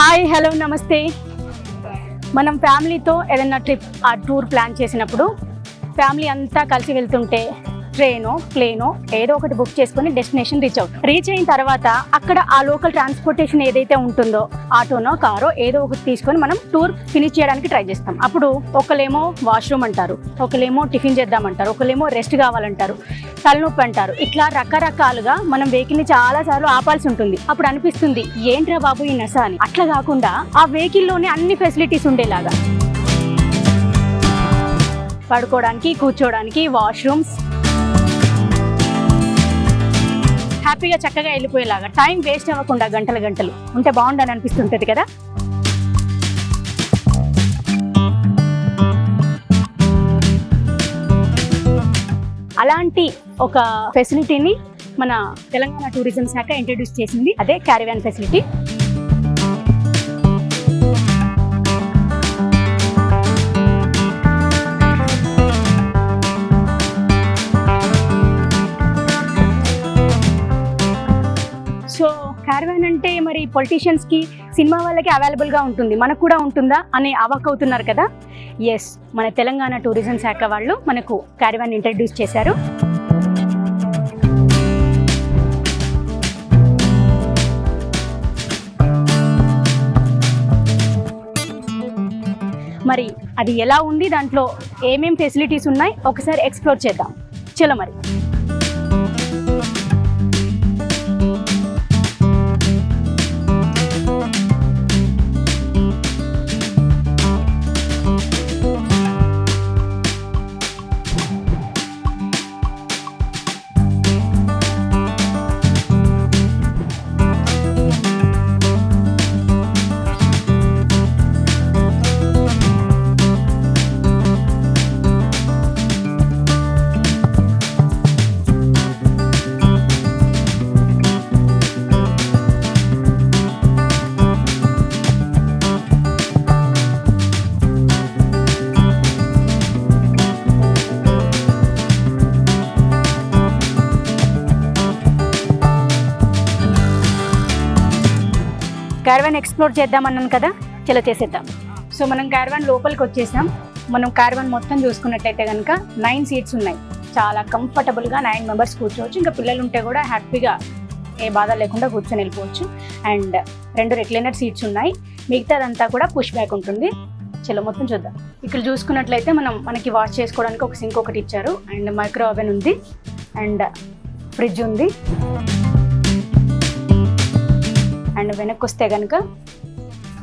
Hi hello నమస్తే. మనం ఫ్యామిలీతో ఏదైనా ట్రిప్ ఆ టూర్ ప్లాన్ చేసినప్పుడు ఫ్యామిలీ అంతా కలిసి వెళ్తుంటే ట్రైనో ప్లేనో ఏదో ఒకటి బుక్ చేసుకొని డెస్టినేషన్ రీచ్ అవుతాం. రీచ్ అయిన తర్వాత అక్కడ ఆ లోకల్ ట్రాన్స్పోర్టేషన్ ఏదైతే ఉంటుందో ఆటోనో కారో ఏదో ఒకటి తీసుకొని మనం టూర్ ఫినిష్ చేయడానికి ట్రై చేస్తాం. అప్పుడు ఒకలేమో వాష్రూమ్ అంటారు ఒకలేమో టిఫిన్ చేద్దామంటారు ఒకలేమో రెస్ట్ కావాలంటారు తలనొప్పి అంటారు. ఇట్లా రకరకాలుగా మనం వెహికల్ని చాలా సార్లు ఆపాల్సి ఉంటుంది. అప్పుడు అనిపిస్తుంది ఏంట్రా బాబు ఈ నస అని. అట్లా కాకుండా ఆ వెహికల్లోనే అన్ని ఫెసిలిటీస్ ఉండేలాగా. పడుకోవడానికి కూర్చోవడానికి వాష్రూమ్స్ హ్యాపీగా చక్కగా వెళ్ళిపోయేలాగా. టైం వేస్ట్ అవ్వకుండా గంటలు గంటలు. ఉంటే బాగుండని అనిపిస్తుంటుంది కదా? అలాంటి ఒక ఫెసిలిటీని మన తెలంగాణ టూరిజం శాఖ ఇంట్రడ్యూస్ చేసింది. అదే క్యారివాన్ ఫెసిలిటీ మరి పొలిటీషియన్స్కి సినిమా వాళ్ళకి అవైలబుల్గా ఉంటుంది. మనకు కూడా ఉంటుందా అనే అవాక్ అవుతున్నారు కదా? ఎస్ మన తెలంగాణ టూరిజం శాఖ వాళ్ళు మనకు క్యారివాన్ ఇంట్రడ్యూస్ చేశారు. మరి అది ఎలా ఉంది? దాంట్లో ఏమేం ఫెసిలిటీస్ ఉన్నాయి? ఒకసారి ఎక్స్ప్లోర్ చేద్దాం. చలో మరి. క్యారవాన్ ఎక్స్ప్లోర్ చేద్దామన్నాను కదా? చలో చేసేద్దాం. సో మనం క్యారవాన్ లోపలికి వచ్చేసాం. మనం క్యారవాన్ మొత్తం చూసుకున్నట్టయితే కనుక నైన్ సీట్స్ ఉన్నాయి. చాలా కంఫర్టబుల్గా నైన్ మెంబర్స్ కూర్చోవచ్చు. ఇంకా పిల్లలు ఉంటే కూడా హ్యాపీగా ఏ బాధ లేకుండా కూర్చొని వెళ్ళిపోవచ్చు. అండ్ రెండు రెక్లైనర్ సీట్స్ ఉన్నాయి. మిగతాదంతా కూడా పుష్ బ్యాక్ ఉంటుంది. చలో మొత్తం చూద్దాం. ఇక్కడ చూసుకున్నట్లయితే మనం మనకి వాష్ చేసుకోవడానికి ఒక సింక్ ఒకటి ఇచ్చారు. అండ్ మైక్రో ఓవెన్ ఉంది. అండ్ ఫ్రిడ్జ్ ఉంది. అండ్ వెనక్కి వస్తే కనుక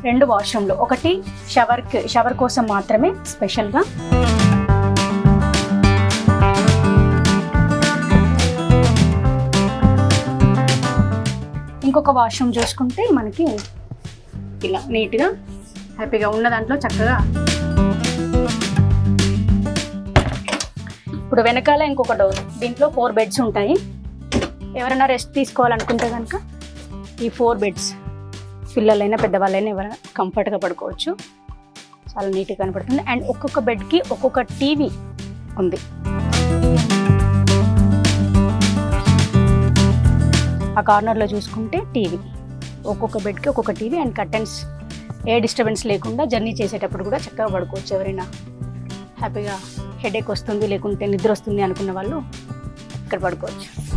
రెండు వాష్రూమ్లు. ఒకటి షవర్కి షవర్ కోసం మాత్రమే స్పెషల్గా. ఇంకొక వాష్రూమ్ చూసుకుంటే మనకి ఇలా నీట్గా హ్యాపీగా ఉన్న దాంట్లో చక్కగా. ఇప్పుడు వెనకాల ఇంకొక డోర్. దీంట్లో ఫోర్ బెడ్స్ ఉంటాయి. ఎవరైనా రెస్ట్ తీసుకోవాలనుకుంటే కనుక ఈ ఫోర్ బెడ్స్ పిల్లలైనా పెద్దవాళ్ళైనా ఎవరైనా కంఫర్ట్గా పడుకోవచ్చు. చాలా నీట్గా కనపడుతుంది. అండ్ ఒక్కొక్క బెడ్కి ఒక్కొక్క టీవీ ఉంది. ఆ కార్నర్లో చూసుకుంటే టీవీ ఒక్కొక్క బెడ్కి ఒక్కొక్క టీవీ అండ్ కర్టన్స్ ఏ డిస్టర్బెన్స్ లేకుండా జర్నీ చేసేటప్పుడు కూడా చక్కగా పడుకోవచ్చు ఎవరైనా. హ్యాపీగా హెడేక్ వస్తుంది లేకుంటే నిద్ర వస్తుంది అనుకున్న వాళ్ళు ఇక్కడ పడుకోవచ్చు.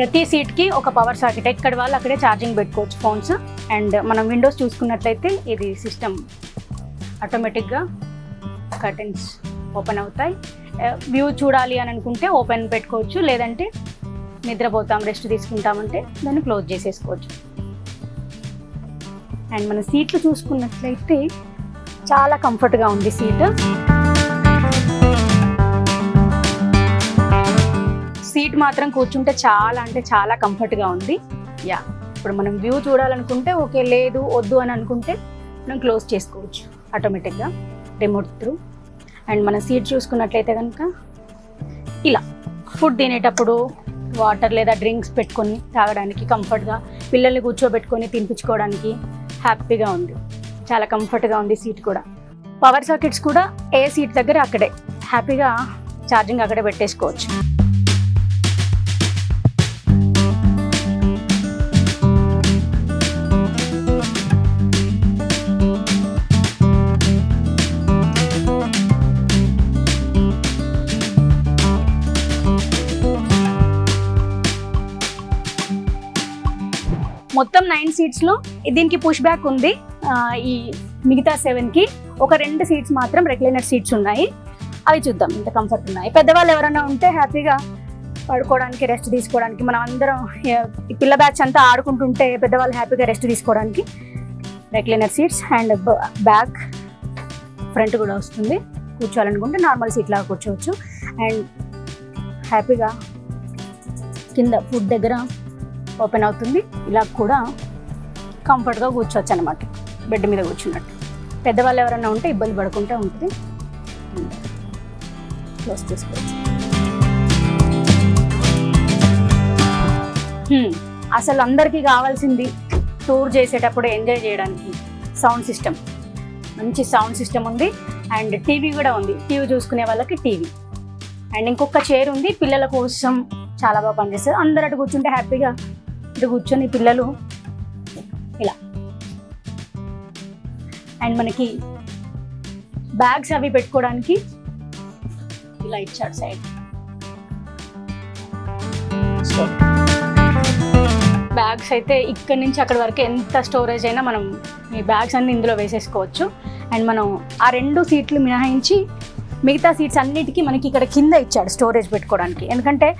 ప్రతి సీట్కి ఒక పవర్ సాకెట్ ఎక్కడ వాళ్ళు అక్కడే ఛార్జింగ్ పెట్టుకోవచ్చు ఫోన్స్ అండ్ మనం విండోస్ చూసుకున్నట్లయితే ఇది సిస్టమ్ ఆటోమేటిక్గా కర్టెన్స్ ఓపెన్ అవుతాయి. వ్యూ చూడాలి అని అనుకుంటే ఓపెన్ పెట్టుకోవచ్చు. లేదంటే నిద్రపోతాం రెస్ట్ తీసుకుంటామంటే దాన్ని క్లోజ్ చేసేసుకోవచ్చు. అండ్ మన సీట్లు చూసుకున్నట్లయితే చాలా కంఫర్ట్గా ఉంది సీట్ సీట్ మాత్రం కూర్చుంటే చాలా అంటే చాలా కంఫర్ట్గా ఉంది. యా ఇప్పుడు మనం వ్యూ చూడాలనుకుంటే ఓకే లేదు వద్దు అని అనుకుంటే మనం క్లోజ్ చేసుకోవచ్చు ఆటోమేటిక్గా. రిమోట్ త్రూ అండ్ మన సీట్ చూసుకున్నట్లయితే కనుక ఇలా ఫుడ్ తినేటప్పుడు వాటర్ లేదా డ్రింక్స్ పెట్టుకొని తాగడానికి కంఫర్ట్గా పిల్లల్ని కూర్చోబెట్టుకొని తినిపించుకోవడానికి హ్యాపీగా ఉంది. చాలా కంఫర్ట్గా ఉంది సీట్ కూడా. పవర్ సాకెట్స్ కూడా ఏ సీట్ దగ్గర అక్కడే. హ్యాపీగా ఛార్జింగ్ అక్కడే పెట్టేసుకోవచ్చు. మొత్తం నైన్ సీట్స్లో దీనికి పుష్ బ్యాక్ ఉంది. ఈ మిగతా సెవెన్కి ఒక రెండు సీట్స్ మాత్రం రెక్లైనర్ సీట్స్ ఉన్నాయి. అవి చూద్దాం ఇంత కంఫర్ట్ ఉన్నాయి. పెద్దవాళ్ళు ఎవరైనా ఉంటే హ్యాపీగా పడుకోవడానికి రెస్ట్ తీసుకోవడానికి మనం అందరం ఈ పిల్ల బ్యాచ్ అంతా ఆడుకుంటుంటే పెద్దవాళ్ళు హ్యాపీగా రెస్ట్ తీసుకోవడానికి recliner seats and back front కూడా వస్తుంది. కూర్చోవాలనుకుంటే నార్మల్ సీట్ లాగా కూర్చోవచ్చు. అండ్ హ్యాపీగా కింద ఫుడ్ దగ్గర ఓపెన్ అవుతుంది. ఇలా కూడా కంఫర్ట్గా కూర్చోవచ్చు అనమాట బెడ్ మీద కూర్చున్నట్టు. పెద్దవాళ్ళు ఎవరైనా ఉంటే ఇబ్బంది పడకుండా ఉంటుంది. క్లోజ్ చేసుకోవచ్చు. అసలు అందరికీ కావాల్సింది టూర్ చేసేటప్పుడు ఎంజాయ్ చేయడానికి సౌండ్ సిస్టమ్. మంచి సౌండ్ సిస్టమ్ ఉంది. అండ్ టీవీ కూడా ఉంది. టీవీ చూసుకునే వాళ్ళకి టీవీ. అండ్ ఇంకొక చైర్ ఉంది. పిల్లల కోసం చాలా బాగా పనిచేస్తుంది. అందరు అటు కూర్చుంటే హ్యాపీగా ఇక్కడ కూర్చొని పిల్లలు ఇలా. అండ్ మనకి బ్యాగ్స్ అవి పెట్టుకోవడానికి ఇలా ఇచ్చాడు సైడ్ బ్యాగ్స్ అయితే ఇక్కడ నుంచి అక్కడ వరకు ఎంత స్టోరేజ్ అయినా మనం ఈ బ్యాగ్స్ అన్ని ఇందులో వేసేసుకోవచ్చు. అండ్ మనం ఆ రెండు సీట్లు మినహాయించి మిగతా సీట్స్ అన్నిటికీ మనకి ఇక్కడ కింద ఇచ్చాడు స్టోరేజ్ పెట్టుకోవడానికి. ఎందుకంటే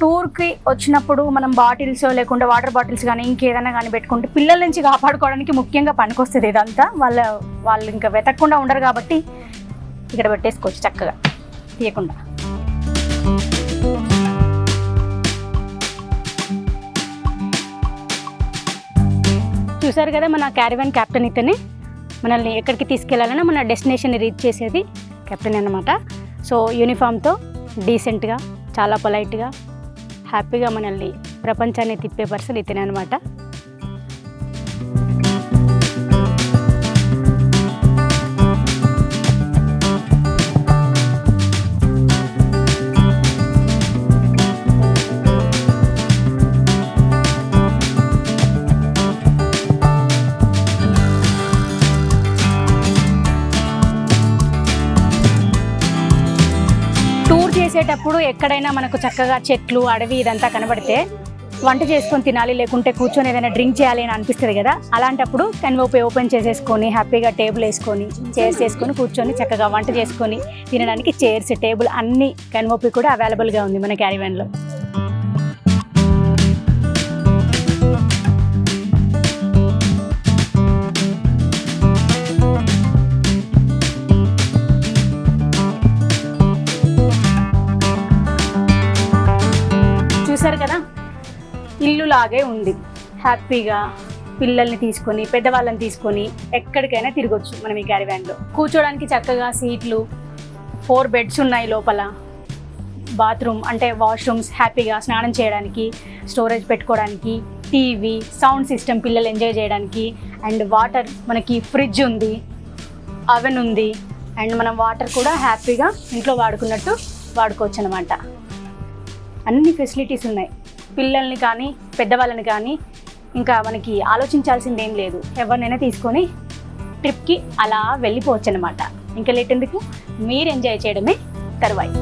టూర్కి వచ్చినప్పుడు మనం బాటిల్స్ లేకుండా వాటర్ బాటిల్స్ కానీ ఇంకేదైనా కానీ పెట్టుకుంటే పిల్లల నుంచి కాపాడుకోవడానికి ముఖ్యంగా పనికొస్తుంది ఇదంతా. వాళ్ళ వాళ్ళు ఇంకా వెతకకుండా ఉండరు కాబట్టి ఇక్కడ పెట్టేసుకోవచ్చు చక్కగా. తీయకుండా. చూసారు కదా మన క్యారివన్ క్యాప్టెన్ ఇతనే? మనల్ని ఎక్కడికి తీసుకెళ్ళాలన్నా మన డెస్టినేషన్ రీచ్ చేసేది కెప్టెన్ అనమాట సో యూనిఫామ్తో డీసెంట్గా చాలా పొలైట్గా హ్యాపీగా మనల్ని ప్రపంచాన్ని తిప్పే పర్సన్ ఇతనే అనమాట చేసేటప్పుడు ఎక్కడైనా మనకు చక్కగా చెట్లు అడవి ఇదంతా కనబడితే వంట చేసుకొని తినాలి లేకుంటే కూర్చొని ఏదైనా డ్రింక్ చేయాలి అని అనిపిస్తుంది కదా. అలాంటప్పుడు కన్వోపి ఓపెన్ చేసేసుకొని హ్యాపీగా టేబుల్ వేసుకొని చైర్స్ వేసుకొని కూర్చొని చక్కగా వంట చేసుకొని తినడానికి చైర్స్ టేబుల్ అన్ని కన్వోపి కూడా అవైలబుల్గా ఉంది మన క్యారీవన్లో చూసారు లాగే ఉంది. హ్యాపీగా పిల్లల్ని తీసుకొని పెద్దవాళ్ళని తీసుకొని ఎక్కడికైనా తిరగొచ్చు మనం ఈ క్యారివ్యాన్లో కూర్చోడానికి చక్కగా సీట్లు ఫోర్ బెడ్స్ ఉన్నాయి లోపల. బాత్రూమ్ అంటే వాష్రూమ్స్ హ్యాపీగా స్నానం చేయడానికి స్టోరేజ్ పెట్టుకోవడానికి టీవీ సౌండ్ సిస్టమ్ పిల్లలు ఎంజాయ్ చేయడానికి అండ్ వాటర్ మనకి ఫ్రిడ్జ్ ఉంది అవెన్ ఉంది అండ్ మనం వాటర్ కూడా హ్యాపీగా ఇంట్లో వాడుకున్నట్టు వాడుకోవచ్చు అనమాట అన్ని ఫెసిలిటీస్ ఉన్నాయి. పిల్లల్ని కానీ పెద్దవాళ్ళని కానీ ఇంకా మనకి ఆలోచించాల్సింది ఏం లేదు. ఎవరినైనా తీసుకొని ట్రిప్కి అలా వెళ్ళిపోవచ్చు అనమాట ఇంకా లేట్ ఎందుకు? మీరు ఎంజాయ్ చేయడమే తర్వాయి.